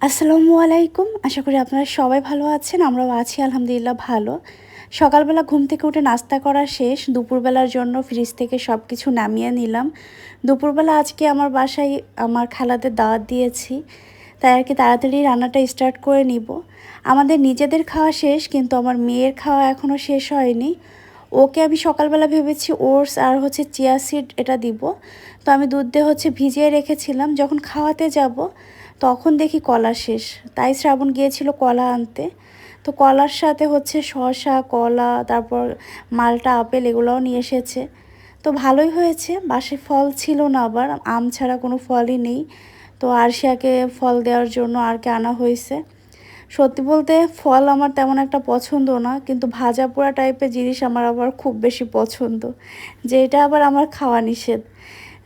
আসসালামু আলাইকুম। আশা করি আপনারা সবাই ভালো আছেন, আমরাও আছি, আলহামদুলিল্লাহ ভালো। সকালবেলা ঘুম থেকে উঠে নাস্তা করা শেষ, দুপুরবেলার জন্য ফ্রিজ থেকে সব কিছু নামিয়ে নিলাম। দুপুরবেলা আজকে আমার বাসায় আমার খালাদের দাওয়াত দিয়েছি, তাই আর কি তাড়াতাড়ি রান্নাটা স্টার্ট করে নিব। আমাদের নিজেদের খাওয়া শেষ, কিন্তু আমার মেয়ের খাওয়া এখনও শেষ হয়নি। ওকে আমি সকালবেলা ভেবেছি ওটস আর হচ্ছে চিয়া সিড এটা দিব। তো আমি দুধ দিয়ে হচ্ছে ভিজিয়ে রেখেছিলাম। যখন খাওয়াতে যাব তখন দেখি কলা শেষ। তাই শ্রাবণ গিয়েছিল কলা আনতে। তো কলার সাথে হচ্ছে শসা, কলা, তারপর মালটা, আপেল এগুলোও নিয়ে এসেছে। তো ভালোই হয়েছে, বাসে ফল ছিল না আবার, আম ছাড়া কোনো ফলই নেই। তো আরশিয়াকে ফল দেওয়ার জন্য আরকে আনা হয়েছে। সত্যি বলতে ফল আমার তেমন একটা পছন্দ না, কিন্তু ভাজা পোড়া টাইপের জিনিস আমার আবার খুব বেশি পছন্দ, যেটা আবার আমার খাওয়া নিষেধ।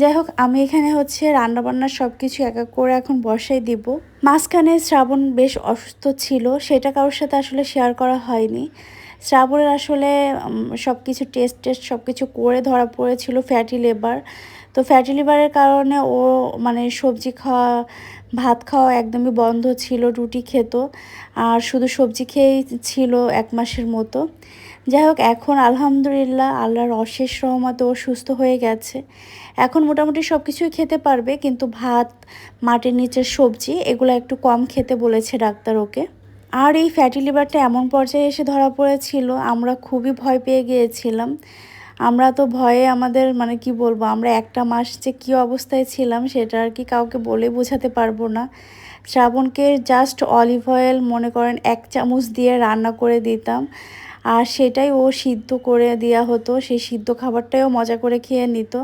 যাই হোক, আমি এখানে হচ্ছে রান্নাবান্নার সব কিছু এক এক করে এখন বসাই দিব। মাঝখানে শ্রাবণ বেশ অসুস্থ ছিল, সেটা কারোর সাথে আসলে শেয়ার করা হয়নি। শ্রাবণের আসলে সব কিছু টেস্ট টেস্ট সব কিছু করে ধরা পড়েছিল ফ্যাটি লেবার তো ফ্যাটি লিভারের কারণে ও মানে সবজি খাওয়া, ভাত খাওয়া একদমই বন্ধ ছিল, রুটি খেত। আর শুধু সবজি খেয়েই ছিল এক মাসের মতো। যাই হোক এখন আলহামদুলিল্লাহ আল্লাহর অশেষ রহমতে ও সুস্থ হয়ে গেছে। এখন মোটামুটি সব কিছুই খেতে পারবে, কিন্তু ভাত, মাটির নিচের সবজি, এগুলো একটু কম খেতে বলেছে ডাক্তার ওকে। আর এই ফ্যাটি লিভারটা এমন পর্যায়ে এসে ধরা পড়েছিল, আমরা খুবই ভয় পেয়ে গিয়েছিলাম। আমরা তো ভয়ে আমাদের মানে কি বলব, আমরা একটা মাস যে কী অবস্থায় ছিলাম, সেটা আর কি কাউকে বলে বোঝাতে পারব না। শ্রাবণকে জাস্ট অলিভ অয়েল মনে করেন এক চামচ দিয়ে রান্না করে দিতাম। আর সেটাই ও সিদ্ধ করে দেওয়া হতো, সেই সিদ্ধ খাবারটাও মজা করে খেয়ে নিত।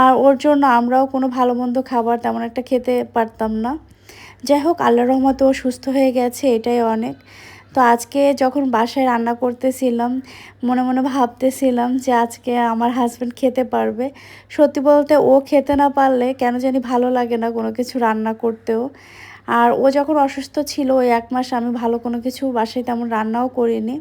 আর ওর জন্য আমরাও কোনো ভালো মন্দ খাবার তেমন একটা খেতে পারতাম না। যাই হোক আল্লাহ রহমতে ও সুস্থ হয়ে গেছে, এটাই অনেক। তো আজকে যখন বাসায় রান্না করতেছিলাম, মনে মনে ভাবতেছিলাম যে আজকে আমার হাজব্যান্ড খেতে পারবে। সত্যি বলতে ও খেতে না পারলে কেন জানি ভালো লাগে না কোনো কিছু রান্না করতেও। আর ও যখন অসুস্থ ছিল, ওই এক মাস আমি ভালো কোনো কিছু বাসায় তেমন রান্নাও করিনি।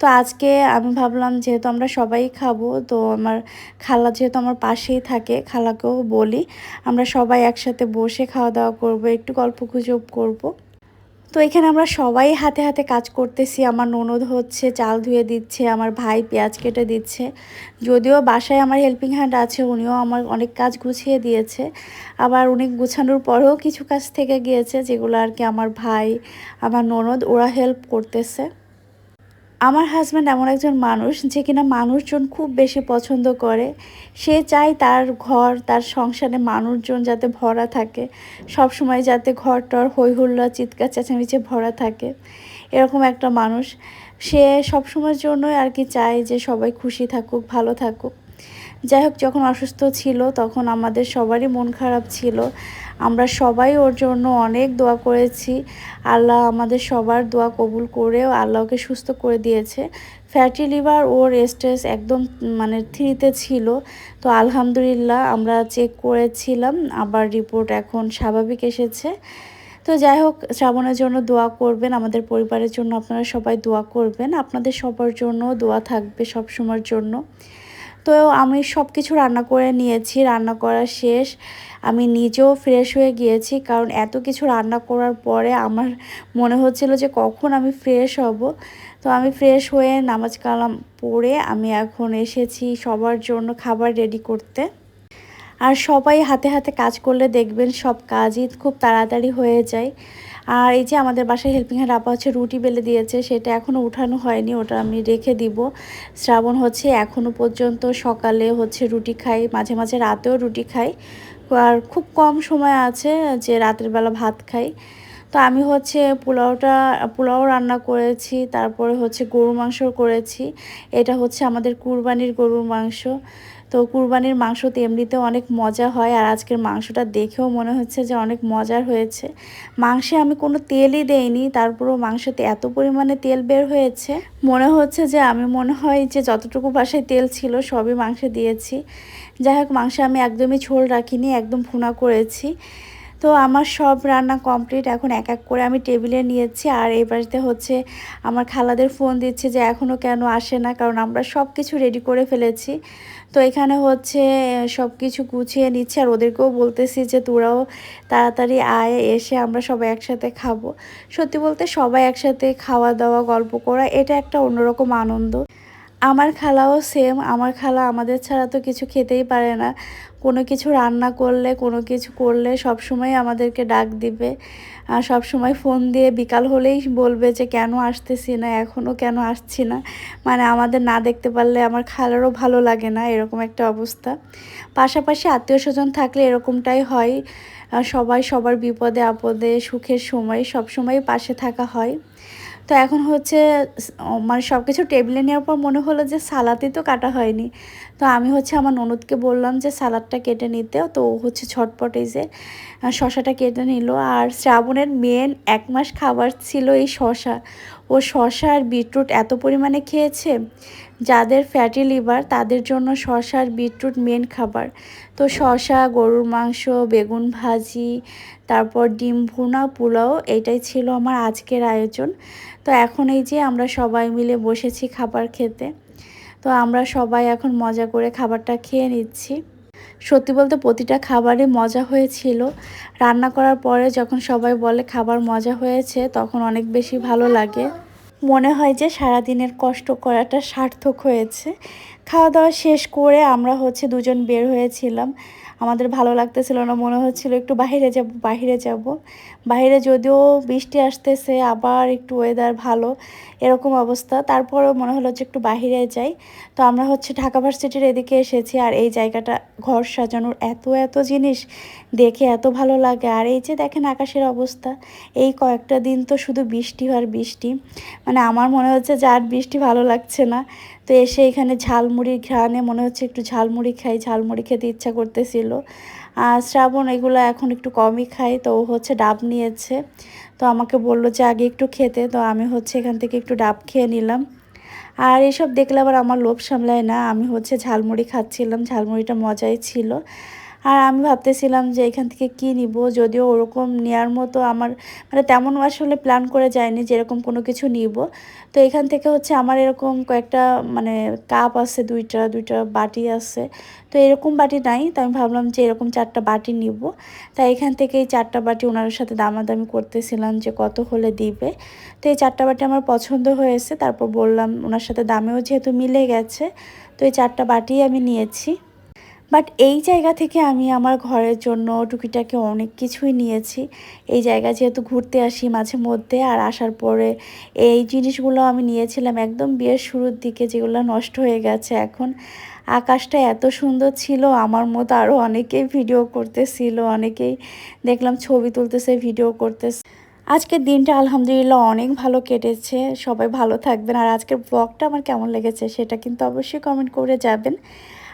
তো আজকে আমি ভাবলাম, যেহেতু আমরা সবাই খাব, তো আমার খালা যেহেতু আমার পাশেই থাকে, খালাকেও বলি, আমরা সবাই একসাথে বসে খাওয়া দাওয়া করব, একটু গল্প গুজব করব। তো এখানে আমরা সবাই হাতে হাতে কাজ করতেছি। আমার ননদ হচ্ছে, চাল ধুয়ে দিচ্ছে, আমার ভাই পেঁয়াজ কেটে দিচ্ছে। যদিও বাসায় আমার হেল্পিং হ্যান্ড আছে, উনিও আমার অনেক কাজ গুছিয়ে দিয়েছে। আবার উনি গুছানোর পরেও কিছু কাজ থেকে গিয়েছে, যেগুলো আর কি আমার ভাই, আমার ননদ, ওরা হেল্প করতেছে। আমার হাজব্যান্ড এমন একজন মানুষ যে কিনা মানুষজন খুব বেশি পছন্দ করে। সে চায় তার ঘর, তার সংসারে মানুষজন যাতে ভরা থাকে। সব সময় যাতে ঘর টর হই হুল্লা চিৎকার, চেঁচামেচি ভরা থাকে। এরকম একটা মানুষ। সে সবসময়ের জন্যই আর কি চায় যে সবাই খুশি থাকুক, ভালো থাকুক। যাই হোক, যখন অসুস্থ ছিল তখন আমাদের সবারই মন খারাপ ছিল। আমরা সবাই ওর জন্য অনেক দোয়া করেছি। আল্লাহ আমাদের সবার দোয়া কবুল করেও আল্লাহকে সুস্থ করে দিয়েছে। ফ্যাটি লিভার ওর স্টেজ একদম মানে থ্রিতে ছিল। তো আলহামদুলিল্লাহ আমরা চেক করেছিলাম, আবার রিপোর্ট এখন স্বাভাবিক এসেছে। তো যাই হোক, শ্রাবণের জন্য দোয়া করবেন, আমাদের পরিবারের জন্য আপনারা সবাই দোয়া করবেন। আপনাদের সবার জন্য দোয়া থাকবে সব সময়ের জন্য। তো আমি সব কিছু রান্না করে নিয়েছি, রান্না করা শেষ। আমি নিজেও ফ্রেশ হয়ে গিয়েছি, কারণ এত কিছু রান্না করার পরে আমার মনে হচ্ছিল যে কখন আমি ফ্রেশ হব। তো আমি ফ্রেশ হয়ে নামাজ কালাম পড়ে আমি এখন এসেছি সবার জন্য খাবার রেডি করতে। আর সবাই হাতে হাতে কাজ করলে দেখবেন সব কাজই খুব তাড়াতাড়ি হয়ে যায়। আর এই যে আমাদের বাসায় হেল্পিং হ্যান্ড আপা হচ্ছে রুটি বেলে দিয়েছে, সেটা এখনও উঠানো হয়নি, ওটা আমি রেখে দিব। শ্রাবণ হচ্ছে এখনও পর্যন্ত সকালে হচ্ছে রুটি খাই, মাঝে মাঝে রাতেও রুটি খাই। আর খুব কম সময় আছে যে রাতের বেলা ভাত খাই। তো আমি হচ্ছে পোলাওটা, পোলাও রান্না করেছি, তারপরে হচ্ছে গরু মাংস করেছি। এটা হচ্ছে আমাদের কুরবানির গরুর মাংস। তো কুরবানির মাংস তো এমনিতে অনেক মজা হয়, আর আজকের মাংসটা দেখেও মনে হচ্ছে যে অনেক মজার হয়েছে। মাংসে আমি কোনো তেলই দেইনি, তারপরেও মাংসতে এত পরিমাণে তেল বের হয়েছে। মনে হচ্ছে যে আমি, মনে হয় যে যতটুকু বাসায় তেল ছিল সবই মাংসে দিয়েছি। যাই হোক, মাংসে আমি একদমই ঝোল রাখিনি, একদম ভুনা করেছি। তো আমার সব রান্না কমপ্লিট। এখন এক এক করে আমি টেবিলে নিয়েছি আর এই বাড়িতে হচ্ছে আমার খালাদের ফোন দিচ্ছে যে এখনও কেন আসে না, কারণ আমরা সব কিছু রেডি করে ফেলেছি। তো এখানে হচ্ছে সব কিছু গুছিয়ে নিচ্ছে আর ওদেরকেও বলতেছি যে তোরাও তাড়াতাড়ি আয়, এসে আমরা সবাই একসাথে খাব। সত্যি বলতে সবাই একসাথে খাওয়া দাওয়া গল্প করা, এটা একটা অন্যরকম আনন্দ। আমার খালাও সেম আমার খালা আমাদের ছাড়া তো কিছু খেতেই পারে না। কোনো কিছু রান্না করলে, কোনো কিছু করলে সব সময় আমাদেরকে ডাক দিবে। আর সব সময় ফোন দিয়ে বিকাল হলেই বলবে যে, কেন আসতেছি না? এখনও কেন আসছি না? মানে আমাদের না দেখতে পারলে আমার খালারও ভালো লাগে না, এরকম একটা অবস্থা। পাশাপাশি আত্মীয় স্বজন থাকলে এরকমটাই হয়। সবাই সবার বিপদে আপদে, সুখের সময় সব সময় পাশে থাকা হয়। তো এখন হচ্ছে মানে সব কিছু টেবিলে নেওয়ার পর মনে হলো যে সালাদই তো কাটা হয়নি। তো আমি হচ্ছে আমার ননদকে বললাম যে সালাদটা কেটে নিতে। তো হচ্ছে ছটপট এই যে শশাটা কেটে নিল। আর শ্রাবণের মেন এক মাস খাবার ছিল এই শশা। ও শশা আর বিটরুট এত পরিমাণে খেয়েছে যাদের ফ্যাটি লিভার তাদের জন্য শশা আর বিটরুট মেন খাবার। তো শশা গরুর মাংস, বেগুন ভাজি, তারপর ডিম ভুনা, পোলাও, এটাই ছিল আমার আজকের আয়োজন। তো এখন এই যে আমরা সবাই মিলে বসেছি খাবার খেতে, তো আমরা সবাই এখন মজা করে খাবারটা খেয়ে নিচ্ছি। সত্যি বলতে প্রতিটা খাবারে মজা হয়েছিল। রান্না করার পরে যখন সবাই বলে খাবার মজা হয়েছে, তখন অনেক বেশি ভালো লাগে। মনে হয় যে সারাদিনের কষ্ট করাটা সার্থক হয়েছে। খাওয়া দাওয়া শেষ করে আমরা হচ্ছে দুজন বের হয়েছিলাম। আমাদের ভালো লাগতেছিল না, মনে হচ্ছিল একটু বাহিরে যাব বাহিরে যাব। বাইরে যদিও বৃষ্টি আসতেছে, আবার একটু ওয়েদার ভালো, এরকম অবস্থা। তারপরেও মনে হলো যে একটু বাহিরে যাই। তো আমরা হচ্ছে ঢাকা ভার্সিটির এদিকে এসেছি আর এই জায়গাটা ঘর সাজানোর এত এত জিনিস দেখে এত ভালো লাগে। আর এই যে দেখেন আকাশের অবস্থা, এই কয়েকটা দিন তো শুধু বৃষ্টি আর বৃষ্টি। মানে আমার মনে হচ্ছে যে আর বৃষ্টি ভালো লাগছে না। তো এসে এখানে ঝালমুড়ির ঘ্রাণে, মনে হচ্ছে একটু ঝালমুড়ি খাই, ঝালমুড়ি খেতে ইচ্ছা করতেছিল। আর শ্রাবণ এগুলো এখন একটু কমই খাই, তো ও হচ্ছে ডাব নিয়েছে। তো আমাকে বলল যে, আগে একটু খেতে। তো আমি হচ্ছে এখান থেকে একটু ডাব খেয়ে নিলাম। আর এসব দেখলে আবার আমার লোভ সামলায় না। আমি হচ্ছে ঝালমুড়ি খাচ্ছিলাম, ঝালমুড়িটা মজাই ছিল। আর আমি ভাবতেছিলাম যে এখান থেকে কি নিব? যদিও ওরকম নেওয়ার মতো আমার মানে তেমন আসলে প্ল্যান করে যায়নি যে এরকম কোনো কিছু নিব। তো এখান থেকে হচ্ছে আমার এরকম কয়েকটা মানে কাপ আছে দুইটা দুইটা বাটি আছে। তো এরকম বাটি নাই, তো আমি ভাবলাম যে এরকম চারটা বাটি নিব। তাই এখান থেকে এই চারটা বাটি ওনার সাথে দামাদামি করতেছিলাম যে কত হলে দিবে। তো এই চারটা বাটি আমার পছন্দ হয়েছে, তারপর বললাম ওনার সাথে দামেও যেহেতু মিলে গেছে, তো এই চারটা বাটি আমি নিয়েছি। বাট এই জায়গা থেকে আমি আমার ঘরের জন্য টুকিটাকে অনেক কিছুই নিয়েছি। এই জায়গা যেহেতু ঘুরতে আসি মাঝে মধ্যে, আর আসার পরে এই জিনিসগুলো আমি নিয়েছিলাম একদম বিয়ের শুরুর দিকে, যেগুলো নষ্ট হয়ে গেছে এখন। আকাশটা এত সুন্দর ছিল, আমার মতো আরও অনেকেই ভিডিও করতেছিল, অনেকেই দেখলাম ছবি তুলতেছে ভিডিও করতেছে। আজকের দিনটা আলহামদুলিল্লাহ অনেক ভালো কেটেছে, সবাই ভালো থাকবেন। আর আজকের ব্লগটা আমার কেমন লেগেছে সেটা কিন্তু অবশ্যই কমেন্ট করে যাবেন।